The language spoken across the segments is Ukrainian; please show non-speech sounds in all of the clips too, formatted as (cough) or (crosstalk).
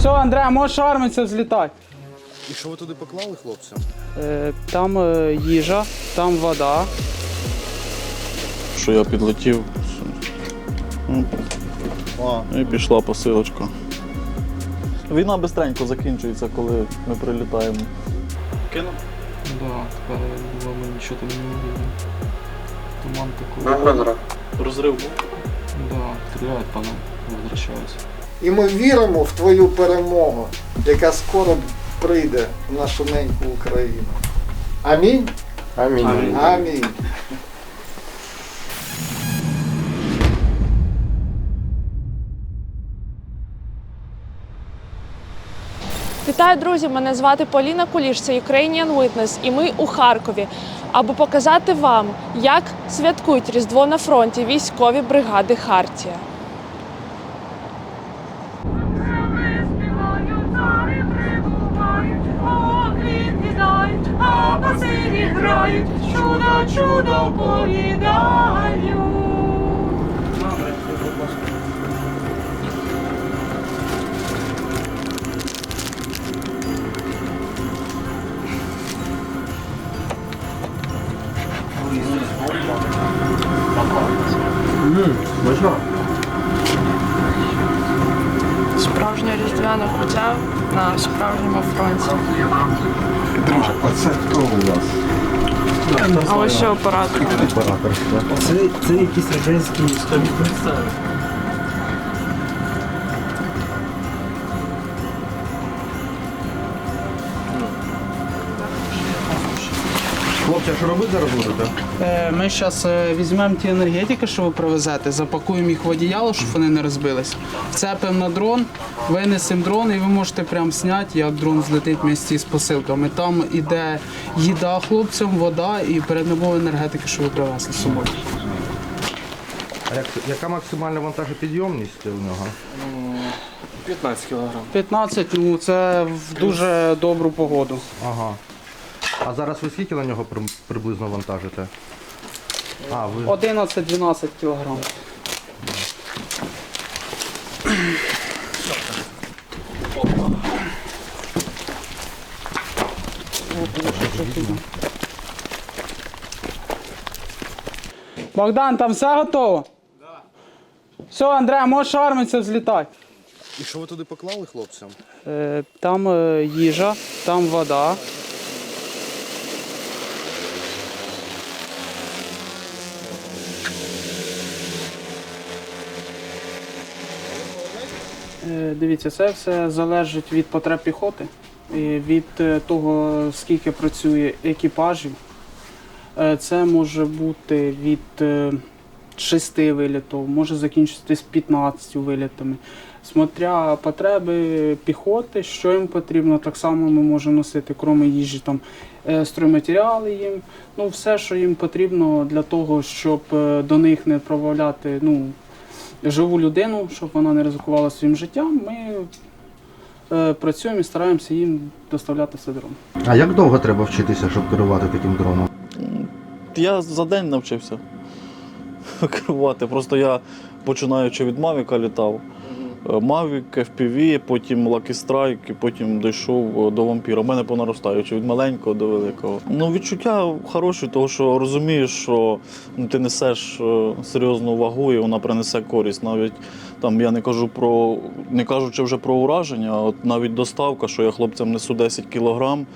Все, Андрея, можеш армитися, злітай. І що ви туди поклали, хлопцям? Е, там е, їжа, там вода. що я підлетів. Ну, А, І пішла посилочка. Війна бистренько закінчується, коли ми прилітаємо. Кинув? Да, тепер ми нічого там не видно. Туман такий. Розрив був. Да, стріляють по нам, возвращаються. І ми віримо в твою перемогу, яка скоро прийде в нашу неньку Україну. Амінь. амінь. Амінь. Вітаю, друзі! Мене звати Поліна Куліш, це Ukrainian Witness, і ми у Харкові, аби показати вам, як святкують Різдво на фронті військові бригади Хартія. Чудо, чудо повідають. Справжня різдвяна куття на справжньому фронті. Друже, Оце хто у вас? А ось ще оператор. Це, це якийсь радянський Хлопці, а що робити зараз будете? Е, Ми зараз візьмемо ті енергетики, що ви привезете, запакуємо їх в одіяло, щоб вони не розбились. Вцепимо на дрон, винесемо дрон, і ви можете прямо зняти, як дрон злетить в місці з посилками. Там іде їда хлопцям, вода і передмова енергетики, що ви привезли з собою. А як, яка максимальна вантажопідйомність у нього? 15, ну це в дуже добру погоду. Ага. А зараз ви скільки на нього приблизно вантажите? А, ви 11-12 кілограм. Богдан, там все готово? Так. Все, Андрея, можеш армитися, злітай. І що ви туди поклали, хлопцям? Е, Там е, їжа, там вода. Дивіться, це все залежить від потреб піхоти, від е, того, скільки працює екіпажів. Е, Це може бути від е, 6 вилітів, може закінчитись 15 вилітами. Смотря потреби піхоти, що їм потрібно, так само ми можемо носити, крім їжі, там е, стройматеріали їм, ну все, що їм потрібно для того, щоб е, до них не проваляти ну, живу людину, щоб вона не ризикувала своїм життям. Ми е, працюємо і стараємося їм доставляти все дрон. А як довго треба вчитися, щоб керувати таким дроном? Я за день навчився (laughs) керувати. Просто я починаючи від Мавіка літав. Е, Mavic, FPV, потім Lucky Strike, і потім дійшов е, до вампіра. У мене понаростаючи від маленького до великого. Ну, відчуття хороші, тому що розумієш, що ну, ти несеш е, серйозну вагу і вона принесе користь. Навіть там я не кажу про не кажучи вже про ураження, а от навіть доставка, що я хлопцям несу 10 кілограм.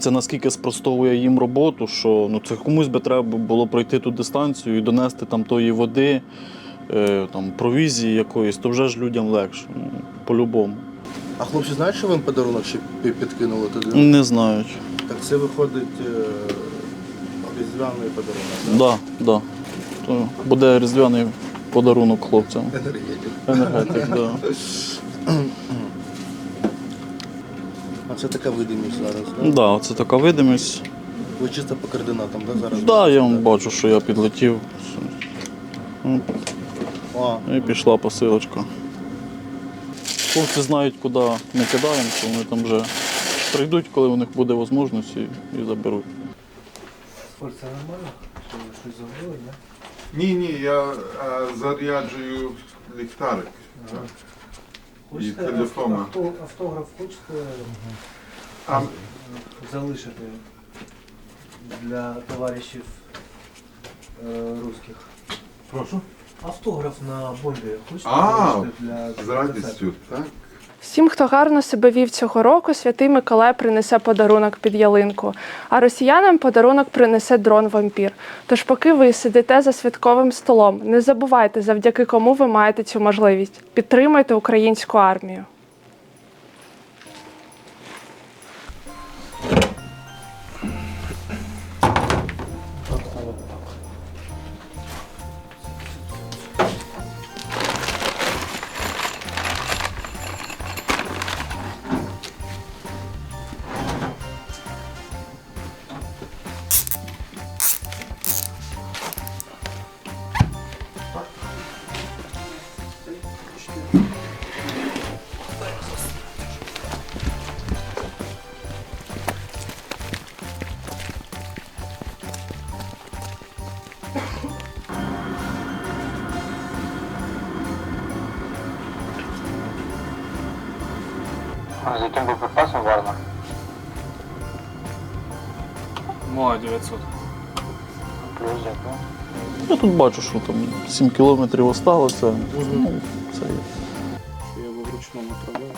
Це наскільки спростовує їм роботу, що ну, це комусь би треба було пройти ту дистанцію і донести там тої води, там, провізії якоїсь, то вже ж людям легше. ну, По-любому. А хлопці знають, що вам подарунок ще пі- підкинули туди? Не знають. Так це виходить е, різдвяний подарунок. так? Да, да. То буде різдвяний подарунок хлопцям. Енергетик. Енергетик, да. А це така видимість зараз, так? Да, це така видимість. Ви чисто по координатам, так, зараз? Да, я вам бачу, що я підлетів. Ну, А, І пішла посилочка. Хлопці знають, куди ми кидаємо, то вони там вже прийдуть, коли у них буде можливість і, і заберуть. Це нормально? Щось забули, не? Ні, ні, я е, заряджую ліхтарик. Хочете І телефони. авто- автограф хочете А- е, залишити для товаришів е, русських? Прошу. Автограф на бомбі хочете А, залишити для З радістю, так? Всім, хто гарно себе вів цього року, святий Миколай принесе подарунок під ялинку, а росіянам подарунок принесе дрон-вампір. Тож, поки ви сидите за святковим столом, не забувайте, завдяки кому ви маєте цю можливість. Підтримайте українську армію. З яким боєприпасом варно? Мова 900. Плюс дякую. Я тут бачу, що там 7 кілометрів осталося. Ну, це є. Я його вручну направляю.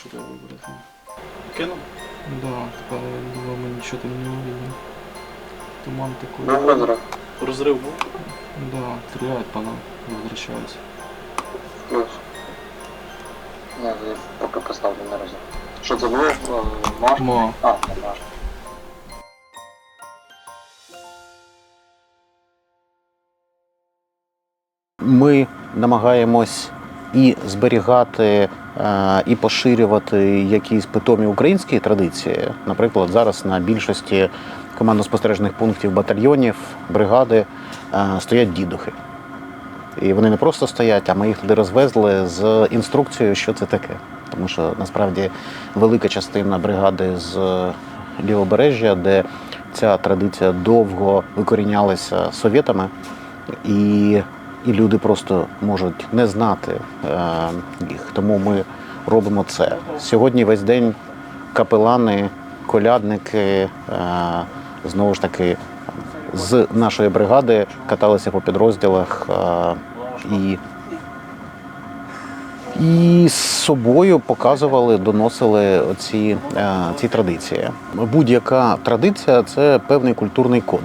Що треба вибрати? Кинув? Да, тепер було ми нічого там не увидим. Туман такой. Був розрив. Розрив був. Да, стріляють по нам, возвращаются. Плюс. Ні, я поки поставлю на розрив. Що це було? Е, Маш? Мо. А, не маш. Ми намагаємось і зберігати, е, і поширювати якісь питомі українські традиції. Наприклад, зараз на більшості командно-спостережних пунктів батальйонів, бригади е, стоять дідухи. І вони не просто стоять, а ми їх туди розвезли з інструкцією, що це таке. Тому що насправді велика частина бригади з лівобережжя, де ця традиція довго викорінялася совєтами, і, і люди просто можуть не знати е, їх. Тому ми робимо це. Сьогодні весь день капелани, колядники, е, знову ж таки, з нашої бригади каталися по підрозділах е, і, і з собою показували, доносили оці, е, ці традиції. Будь-яка традиція це певний культурний код.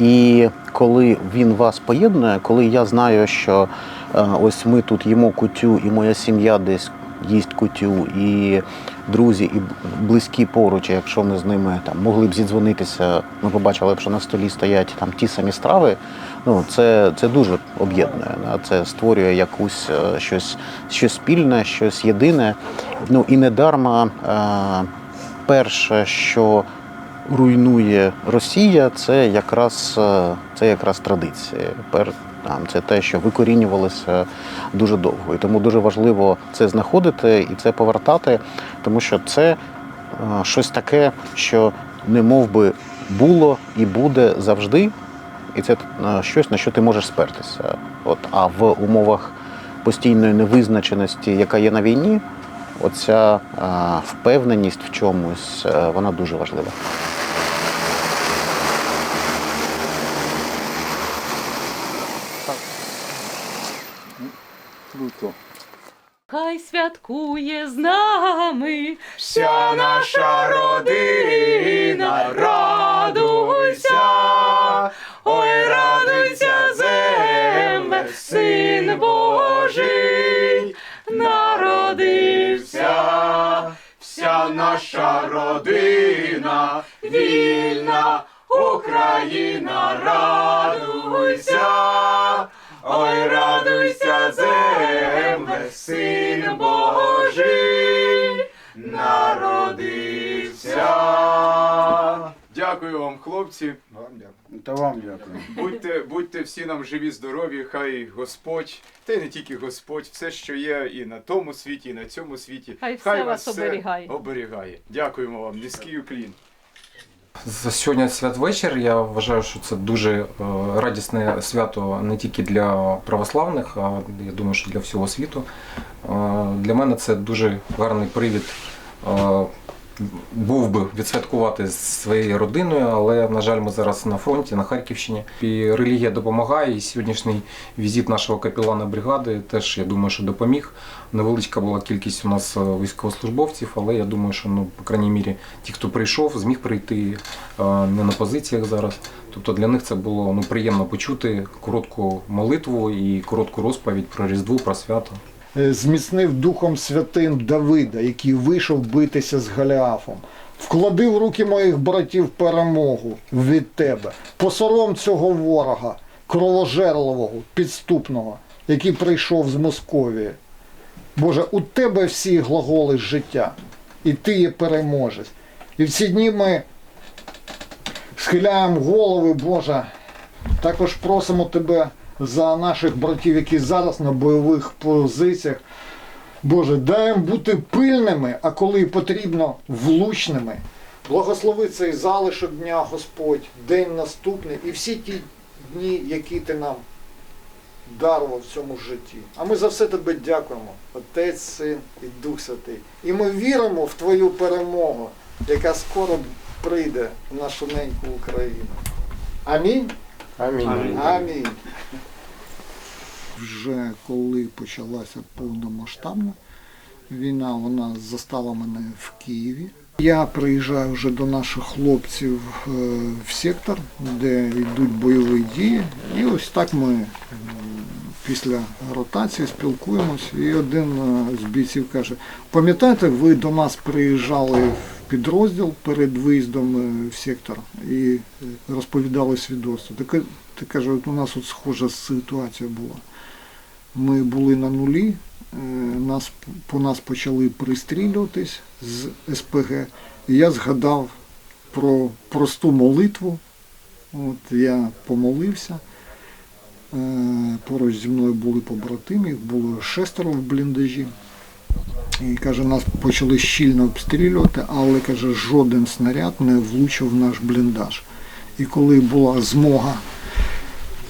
І коли він вас поєднує, коли я знаю, що е, ось ми тут їмо кутю, і моя сім'я десь їсть кутю, і друзі, і близькі поруч, якщо ми з ними там могли б зідзвонитися, ми побачили б, що на столі стоять там ті самі страви. Ну це, це дуже об'єднує. Це створює якусь е, щось, щось спільне, щось єдине. Ну і недарма е, перше, що руйнує Росія, це якраз, е, це якраз традиції. Пер, там, це те, що викорінювалося дуже довго. І тому дуже важливо це знаходити і це повертати, тому що це е, щось таке, що не мов би було і буде завжди. І це е, щось, на що ти можеш спертися. От, а в умовах постійної невизначеності, яка є на війні, оця впевненість в чомусь, вона дуже важлива. Хай святкує з нами вся наша родина, радуйся, ой, радуйся, земле, син Божий, народився, вся наша родина, вільна Україна, радуйся. Ой, радуйся, земле, син Божий, народився. Дякую вам, хлопці. Та вам дякую. Будьте, будьте всі нам живі, здорові, хай Господь, та й не тільки Господь, все, що є і на тому світі, і на цьому світі, Хай все вас оберігає. оберігає. Дякуємо вам, низький уклін. Сьогодні святвечір. Я вважаю, що це дуже е, радісне свято не тільки для православних, а я думаю, що для всього світу. Е, Для мене це дуже гарний привід. Був би відсвяткувати з своєю родиною, але на жаль, ми зараз на фронті, на Харківщині. І релігія допомагає. І сьогоднішній візит нашого капелана бригади теж я думаю, що допоміг. Невеличка була кількість у нас е, військовослужбовців, але я думаю, що ну, по крайній мірі, ті, хто прийшов, зміг прийти е, не на позиціях зараз. Тобто для них це було ну, приємно почути коротку молитву і коротку розповідь про Різдво, про свято. Е, зміцнив Духом Святим Давида, який вийшов битися з Голіафом. Вклади в руки моїх братів перемогу від тебе. Посором цього ворога, кровожерливого, підступного, який прийшов з Московії. Боже, у тебе всі глаголи життя, і ти є переможець. І в ці дні ми схиляємо голови, Боже, також просимо тебе за наших братів, які зараз на бойових позиціях. Боже, дай їм бути пильними, а коли потрібно, влучними. Благослови цей залишок дня, Господь, день наступний і всі ті дні, які ти нам дарував в цьому житті. А ми за все тебе дякуємо, Отець, Син і Дух Святий. І ми віримо в Твою перемогу, яка скоро прийде в нашу неньку Україну. Амінь. Амінь. Амінь. Вже коли почалася повномасштабна війна, вона застала мене в Києві. Я приїжджаю вже до наших хлопців е, в сектор, де йдуть бойові дії. І ось так ми після ротації спілкуємось. І один е, з бійців каже: пам'ятаєте, ви до нас приїжджали в підрозділ перед виїздом е, в сектор і е, розповідали свідоцтво. Ти каже, от у нас от схожа ситуація була. Ми були на нулі, е, нас, по нас почали пристрілюватись з СПГ. І я згадав про просту молитву. От я помолився. Поруч зі мною були побратими, було шестеро в бліндажі. І каже, нас почали щільно обстрілювати, але каже, жоден снаряд не влучив в наш бліндаж. І коли була змога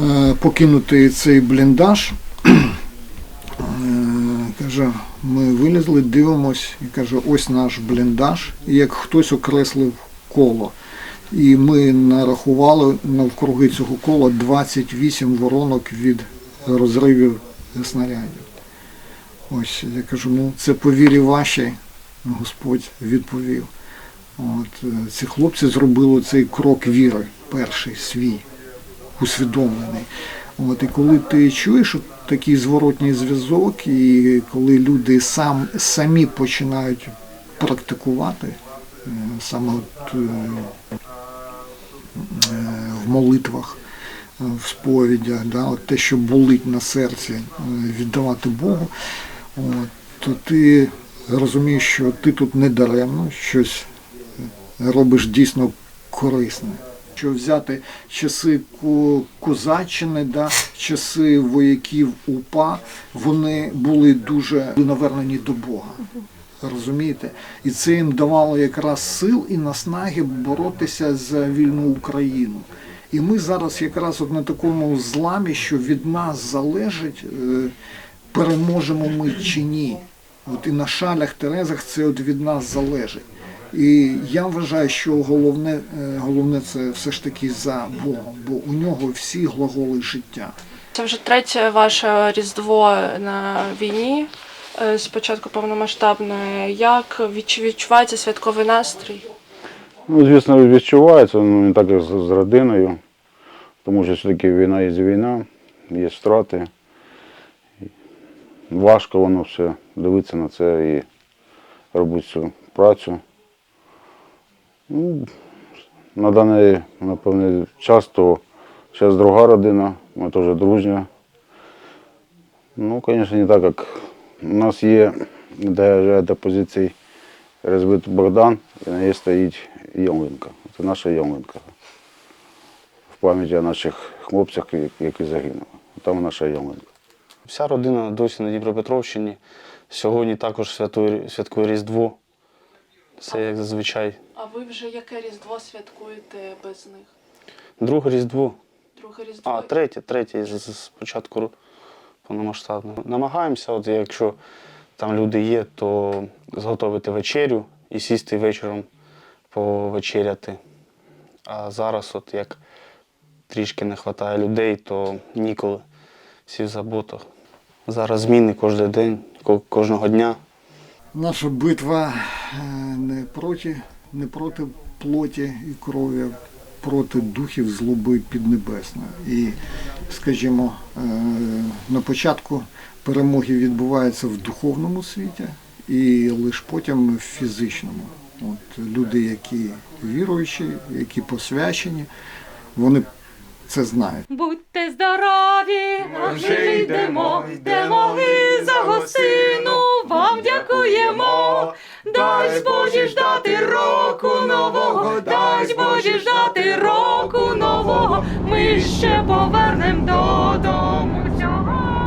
е, покинути цей бліндаж, Е, Каже, ми вилізли, дивимось, і каже, ось наш бліндаж, і як хтось окреслив коло. І ми нарахували навкруги цього кола 28 воронок від розривів снарядів. Ось я кажу, ну це по вірі вашій, Господь відповів. От, е, ці хлопці зробили цей крок віри, перший свій, усвідомлений. От, і коли ти чуєш такий зворотній зв'язок, і коли люди сам, самі починають практикувати, е, саме от, е, в молитвах, в сповідях, да, от те, що болить на серці, віддавати Богу, то ти розумієш, що ти тут не даремно щось робиш дійсно корисне. Що взяти часи Козаччини, да, часи вояків УПА, вони були дуже навернені до Бога. Розумієте? І це їм давало якраз сил і наснаги боротися за вільну Україну. І ми зараз якраз от на такому зламі, що від нас залежить, е, переможемо ми чи ні. От і на шалях Терезах це от від нас залежить. І я вважаю, що головне, е, головне це все ж таки за Богом, бо у нього всі глаголи життя. Це вже третє ваше різдво на війні е, з початку повномасштабної. Як відчувається святковий настрій? Ну, звісно, відчувається, ну не так як з, з родиною, тому що все-таки війна є війна, є втрати. Важко воно все дивитися на це і робити цю працю. Ну, на даний, напевне, час, то зараз друга родина, ми теж дружня. Ну, звісно, не так, як у нас є, до позиції розбитий Богдан, і на ній стоїть Йомлинка. Це наша Йомлинка. В пам'яті наших хлопцях, які- загинули. Там наша Йомлинка. Вся родина досі на Дніпропетровщині. Сьогодні також святує, святкує Різдво. Все як зазвичай. А ви вже яке Різдво святкуєте без них? Друге Різдво. Друге Різдво? А, третє, третє з- з- спочатку ру- повномасштабно. Намагаємося, от якщо там люди є, то зготовити вечерю і сісти вечором повечеряти. А зараз, от як трішки не вистачає людей, то ніколи всі в заботах. Зараз зміни кожен день, кожного дня. Наша битва е, не проти, не проти плоті і крові, проти духів злоби піднебесної. І, скажімо, е, на початку перемоги відбуваються в духовному світі і лише потім в фізичному. От люди, які віруючі, які посвячені, вони це знають. Будьте здорові, Ми йдемо, йдемо і за гостину вам дякуємо. Дай Боже ждати року нового, дай Боже ждати року нового. Ми ще повернемо додому цього.